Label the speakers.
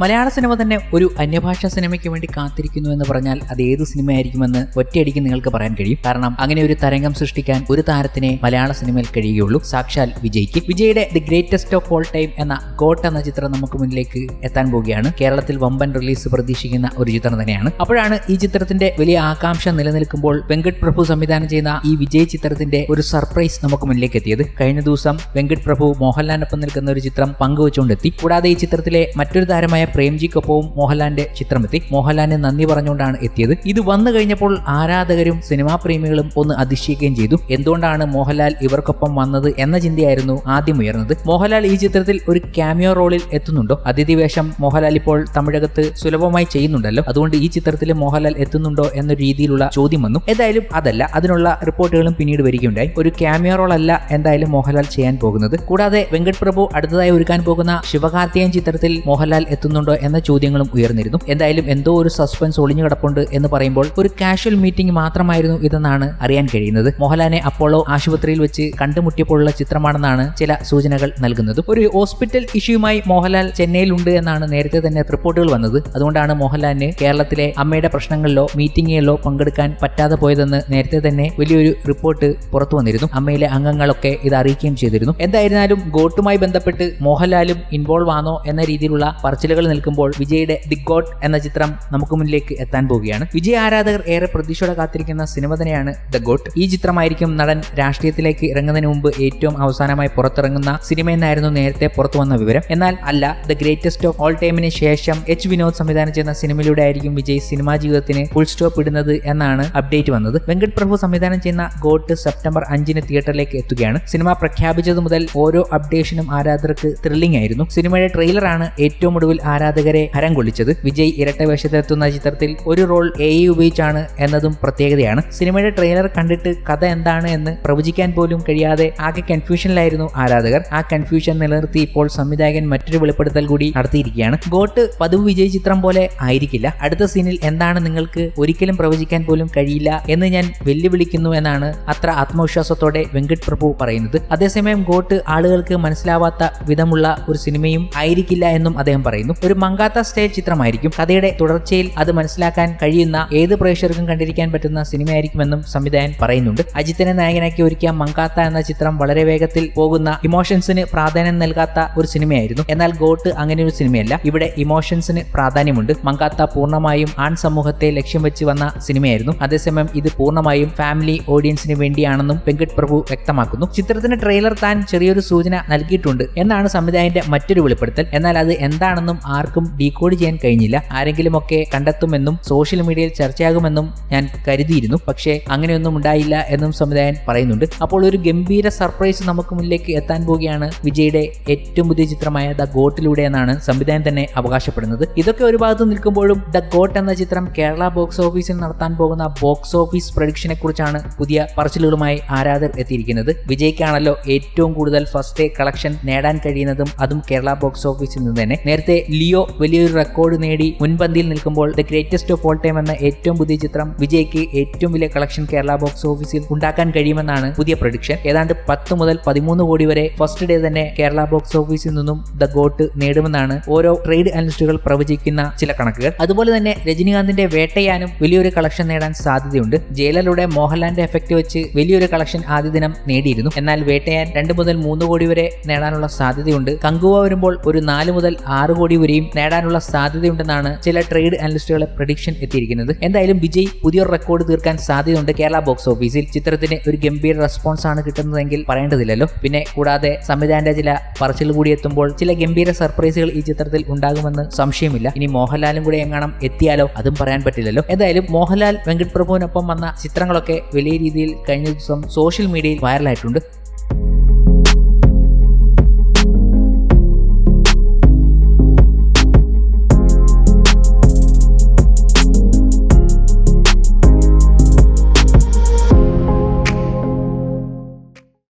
Speaker 1: മലയാള cinema തന്നെ ഒരു അന്യഭാഷാ സിനിമയ്ക്ക് വേണ്ടി കാത്തിരിക്കുന്നു എന്ന് പറഞ്ഞാൽ അത് ഏത് സിനിമയായിരിക്കുമെന്ന് ഒറ്റയടിക്ക് നിങ്ങൾക്ക് പറയാൻ കഴിയും. കാരണം അങ്ങനെ ഒരു തരംഗം സൃഷ്ടിക്കാൻ ഒരു താരത്തിനെ മലയാള സിനിമയിൽ കഴിയുകയുള്ളൂ. സാക്ഷാൽ വിജയ്ക്ക്. വിജയുടെ the greatest of all time എന്ന ഗോട്ട് എന്ന ചിത്രം നമുക്ക് മുന്നിലേക്ക് എത്താൻ പോവുകയാണ്. കേരളത്തിൽ വമ്പൻ റിലീസ് പ്രതീക്ഷിക്കുന്ന ഒരു ചിത്രം തന്നെയാണ്. അപ്പോഴാണ് ഈ ചിത്രത്തിന്റെ വലിയ ആകാംക്ഷ നിലനിൽക്കുമ്പോൾ വെങ്കട് പ്രഭു സംവിധാനം ചെയ്യുന്ന ഈ വിജയ് ചിത്രത്തിന്റെ ഒരു സർപ്രൈസ് നമുക്ക് മുന്നിലേക്ക് എത്തിയത്. കഴിഞ്ഞ ദിവസം വെങ്കട് പ്രഭു മോഹൻലാലിനൊപ്പം നിൽക്കുന്ന ഒരു ചിത്രം പങ്കുവച്ചുകൊണ്ടെത്തി. കൂടാതെ ഈ ചിത്രത്തിലെ മറ്റൊരു താരമായ പ്രേംജിക്കൊപ്പവും മോഹൻലാലിന്റെ ചിത്രമെത്തി. മോഹൻലാലിന് നന്ദി പറഞ്ഞുകൊണ്ടാണ് എത്തിയത്. ഇത് വന്നു കഴിഞ്ഞപ്പോൾ ആരാധകരും സിനിമാ പ്രേമികളും ഒന്ന് അതിശയിക്കുകയും ചെയ്തു. എന്തുകൊണ്ടാണ് മോഹൻലാൽ ഇവർക്കൊപ്പം വന്നത് എന്ന ചിന്തയായിരുന്നു ആദ്യം ഉയർന്നത്. മോഹൻലാൽ ഈ ചിത്രത്തിൽ ഒരു ക്യാമിയോ റോളിൽ എത്തുന്നുണ്ടോ? അതിഥി വേഷം മോഹൻലാൽ ഇപ്പോൾ തമിഴകത്ത് സുലഭമായി ചെയ്യുന്നുണ്ടല്ലോ. അതുകൊണ്ട് ഈ ചിത്രത്തിൽ മോഹൻലാൽ എത്തുന്നുണ്ടോ എന്ന രീതിയിലുള്ള ചോദ്യം വന്നു. എന്തായാലും അതല്ല. അതിനുള്ള റിപ്പോർട്ടുകളും പിന്നീട് വരികയുണ്ടായി. ഒരു ക്യാമിയോ റോൾ അല്ല എന്തായാലും മോഹൻലാൽ ചെയ്യാൻ പോകുന്നത്. കൂടാതെ വെങ്കട് പ്രഭു അടുത്തതായി ഒരുക്കാൻ പോകുന്ന ശിവകാർത്തിയൻ ചിത്രത്തിൽ മോഹൻലാൽ എത്തുന്നുണ്ടോ എന്ന ചോദ്യങ്ങളും ഉയർന്നിരുന്നു. എന്തായാലും എന്തോ ഒരു സസ്പെൻസ് ഒളിഞ്ഞു കിടപ്പുണ്ട് എന്ന് പറയുമ്പോൾ ഒരു കാഷ്വൽ മീറ്റിംഗ് മാത്രമായിരുന്നു ഇതെന്നാണ് അറിയാൻ കഴിയുന്നത്. മോഹൻലാലിനെ അപ്പോളോ ആശുപത്രിയിൽ വെച്ച് കണ്ടുമുട്ടിയപ്പോഴുള്ള ചിത്രമാണെന്നാണ് ചില സൂചനകൾ നൽകുന്നത്. ഒരു ഹോസ്പിറ്റൽ ഇഷ്യൂമായി മോഹൻലാൽ ചെന്നൈയിലുണ്ട് എന്നാണ് നേരത്തെ തന്നെ റിപ്പോർട്ടുകൾ വന്നത്. അതുകൊണ്ടാണ് മോഹൻലാലിന് കേരളത്തിലെ അമ്മയുടെ പ്രശ്നങ്ങളിലോ മീറ്റിംഗിലോ പങ്കെടുക്കാൻ പറ്റാതെ പോയതെന്ന് നേരത്തെ തന്നെ വലിയൊരു റിപ്പോർട്ട് പുറത്തു വന്നിരുന്നു. അമ്മയിലെ അംഗങ്ങളൊക്കെ ഇത് അറിയിക്കുകയും ചെയ്തിരുന്നു. എന്തായിരുന്നാലും ഗോട്ടുമായി ബന്ധപ്പെട്ട് മോഹൻലാലും ഇൻവോൾവ് ആണോ എന്ന രീതിയിലുള്ള പറച്ചിലുകൾ നിൽക്കുമ്പോൾ വിജയുടെ ദി ഗോഡ് എന്ന ചിത്രം നമുക്ക് മുന്നിലേക്ക് എത്താൻ പോവുകയാണ്. വിജയ് ആരാധകർ ഏറെ പ്രതീക്ഷയോടെ കാത്തിരിക്കുന്ന സിനിമ തന്നെയാണ് ദ ഗോട്ട് ഈ ചിത്രമായിരിക്കും നടൻ രാഷ്ട്രീയത്തിലേക്ക് ഇറങ്ങുന്നതിന് മുമ്പ് ഏറ്റവും അവസാനമായി പുറത്തിറങ്ങുന്ന സിനിമ എന്നായിരുന്നു നേരത്തെ പുറത്തു വന്ന വിവരം. എന്നാൽ അല്ല ദ ഗ്രേറ്റസ്റ്റ് ഓഫ് ഓൾ ടൈമിന് ശേഷം എച്ച് വിനോദ് സംവിധാനം ചെയ്യുന്ന സിനിമയിലൂടെ ആയിരിക്കും വിജയ് സിനിമാ ജീവിതത്തിന് ഫുൾ സ്റ്റോപ്പ് ഇടുന്നത് എന്നാണ് അപ്ഡേറ്റ് വന്നത്. വെങ്കട് പ്രഭു സംവിധാനം ചെയ്യുന്ന ഗോട്ട് സെപ്റ്റംബർ അഞ്ചിന് തിയേറ്ററിലേക്ക് എത്തുകയാണ്. സിനിമ പ്രഖ്യാപിച്ചത് മുതൽ ഓരോ അപ്ഡേഷനും ആരാധകർക്ക് ത്രില്ലിംഗ് ആയിരുന്നു. സിനിമയുടെ ട്രെയിലറാണ് ഏറ്റവും ഒടുവിൽ ആരാധകരെ ഹരം കൊള്ളിച്ചത്. വിജയ് ഇരട്ട വേഷത്തിലെത്തുന്ന ചിത്രത്തിൽ ഒരു റോൾ എ ഉപയോഗിച്ചാണ് എന്നതും പ്രത്യേകതയാണ്. സിനിമയുടെ ട്രെയിലർ കണ്ടിട്ട് കഥ എന്താണ് എന്ന് പ്രവചിക്കാൻ പോലും കഴിയാതെ ആകെ കൺഫ്യൂഷനിലായിരുന്നു ആരാധകർ. ആ കൺഫ്യൂഷൻ നിലനിർത്തി ഇപ്പോൾ സംവിധായകൻ മറ്റൊരു വെളിപ്പെടുത്തൽ കൂടി നടത്തിയിരിക്കുകയാണ്. ഗോട്ട് പതിവ് വിജയ് ചിത്രം പോലെ ആയിരിക്കില്ല. അടുത്ത സീനിൽ എന്താണ് നിങ്ങൾക്ക് ഒരിക്കലും പ്രവചിക്കാൻ പോലും കഴിയില്ല എന്ന് ഞാൻ വെല്ലുവിളിക്കുന്നു എന്നാണ് അത്ര ആത്മവിശ്വാസത്തോടെ വെങ്കട്ട് പ്രഭു പറയുന്നത്. അതേസമയം ഗോട്ട് ആളുകൾക്ക് മനസ്സിലാവാത്ത വിധമുള്ള ഒരു സിനിമയും ആയിരിക്കില്ല എന്നും അദ്ദേഹം പറയുന്നു. ഒരു മങ്കാത്ത സ്റ്റൈൽ ചിത്രമായിരിക്കും. കഥയുടെ തുടർച്ചയിൽ അത് മനസ്സിലാക്കാൻ കഴിയുന്ന ഏത് പ്രേക്ഷകർക്കും കണ്ടിരിക്കാൻ പറ്റുന്ന സിനിമയായിരിക്കുമെന്നും സംവിധായകൻ പറയുന്നുണ്ട്. അജിത്തിനെ നായകനാക്കി ഒരുക്കിയ മങ്കാത്ത എന്ന ചിത്രം വളരെ വേഗത്തിൽ പോകുന്ന ഇമോഷൻസിന് പ്രാധാന്യം നൽകാത്ത ഒരു സിനിമയായിരുന്നു. എന്നാൽ ഗോട്ട് അങ്ങനെ ഒരു സിനിമയല്ല. ഇവിടെ ഇമോഷൻസിന് പ്രാധാന്യമുണ്ട്. മങ്കാത്ത പൂർണമായും ആൺ സമൂഹത്തെ ലക്ഷ്യം വെച്ച് വന്ന സിനിമയായിരുന്നു. അതേസമയം ഇത് പൂർണമായും ഫാമിലി ഓഡിയൻസിന് വേണ്ടിയാണെന്നും വെങ്കട്ട് പ്രഭു വ്യക്തമാക്കുന്നു. ചിത്രത്തിന് ട്രെയിലർ താൻ ചെറിയൊരു സൂചന നൽകിയിട്ടുണ്ട് എന്നാണ് സംവിധായകന്റെ മറ്റൊരു വെളിപ്പെടുത്തൽ. എന്നാൽ അത് എന്താണെന്നും ആർക്കും ഡീകോഡ് ചെയ്യാൻ കഴിഞ്ഞില്ല. ആരെങ്കിലുമൊക്കെ കണ്ടെത്തുമെന്നും സോഷ്യൽ മീഡിയയിൽ ചർച്ചയാകുമെന്നും ഞാൻ കരുതിയിരുന്നു. പക്ഷേ അങ്ങനെയൊന്നും ഉണ്ടായില്ല എന്നും സംവിധായകൻ പറയുന്നുണ്ട്. അപ്പോൾ ഒരു ഗംഭീര സർപ്രൈസ് നമുക്ക് മുന്നിലേക്ക് എത്താൻ പോവുകയാണ് വിജയുടെ ഏറ്റവും പുതിയ ചിത്രമായ ദ ഗോട്ടിലൂടെ എന്നാണ് സംവിധായകൻ തന്നെ അവകാശപ്പെടുന്നത്. ഇതൊക്കെ ഒരു ഭാഗത്ത് നിൽക്കുമ്പോഴും ദ ഗോട്ട് എന്ന ചിത്രം കേരള ബോക്സ് ഓഫീസിൽ നടത്താൻ പോകുന്ന ബോക്സ് ഓഫീസ് പ്രൊഡിക്ഷനെ കുറിച്ചാണ് പുതിയ പറച്ചിലുകളുമായി ആരാധകർ എത്തിയിരിക്കുന്നത്. വിജയ്ക്കാണല്ലോ ഏറ്റവും കൂടുതൽ ഫസ്റ്റ് ഡേ കളക്ഷൻ നേടാൻ കഴിയുന്നതും അതും കേരള ബോക്സ് ഓഫീസിൽ നിന്ന് തന്നെ. നേരത്തെ ലിയോ വലിയൊരു റെക്കോർഡ് നേടി. മുൻപന്തിയിൽ നിൽക്കുമ്പോൾ the greatest of all time എന്ന ഏറ്റവും പുതിയ ചിത്രം വിജയ്ക്ക് ഏറ്റവും വലിയ കളക്ഷൻ കേരള ബോക്സ് ഓഫീസിൽ ഉണ്ടാക്കാൻ കഴിയുമെന്നാണ് പുതിയ പ്രൊഡിക്ഷൻ ഏതാണ്ട് പത്ത് മുതൽ പതിമൂന്ന് കോടി വരെ ഫസ്റ്റ് ഡേ തന്നെ കേരള ബോക്സ് ഓഫീസിൽ നിന്നും ദ ഗോട്ട് നേടുമെന്നാണ് ഓരോ ട്രേഡ് അനലിസ്റ്റുകൾ പ്രവചിക്കുന്ന ചില കണക്കുകൾ. അതുപോലെ തന്നെ രജനീകാന്തിന്റെ വേട്ടയാനും വലിയൊരു കളക്ഷൻ നേടാൻ സാധ്യതയുണ്ട്. ജയിലറുടെ മോഹൻലാലിന്റെ എഫക്ട് വെച്ച് വലിയൊരു കളക്ഷൻ ആദ്യ ദിനം നേടിയിരുന്നു. എന്നാൽ വേട്ടയാൻ രണ്ട് മുതൽ മൂന്ന് കോടി വരെ നേടാനുള്ള സാധ്യതയുണ്ട്. കങ്കുവ വരുമ്പോൾ ഒരു നാല് മുതൽ ആറ് കോടി വരെയും നേടാനുള്ള സാധ്യതയുണ്ടെന്നാണ് ചില ട്രേഡ് അനലിസ്റ്റുകളെ പ്രഡിക്ഷൻ എത്തിയിരിക്കുന്നത്. എന്തായാലും വിജയ് പുതിയൊരു റെക്കോർഡ് തീർക്കാൻ സാധ്യതയുണ്ട് കേരള ബോക്സ് ഓഫീസിൽ. ചിത്രത്തിന് ഒരു ഗംഭീര റെസ്പോൺസ് ആണ് കിട്ടുന്നതെങ്കിൽ പറയേണ്ടതില്ലല്ലോ. പിന്നെ കൂടാതെ സംവിധാനന്റെ ചില പറച്ചിൽ കൂടി എത്തുമ്പോൾ ചില ഗംഭീര സർപ്രൈസുകൾ ഈ ചിത്രത്തിൽ ഉണ്ടാകുമെന്ന് സംശയമില്ല. ഇനി മോഹൻലാലും കൂടെ എങ്ങാണം എത്തിയാലോ അതും പറയാൻ പറ്റില്ലല്ലോ. എന്തായാലും മോഹൻലാൽ വെങ്കട് പ്രഭുവിനൊപ്പം വന്ന ചിത്രങ്ങളൊക്കെ വലിയ രീതിയിൽ കഴിഞ്ഞ ദിവസം സോഷ്യൽ മീഡിയയിൽ വൈറലായിട്ടുണ്ട്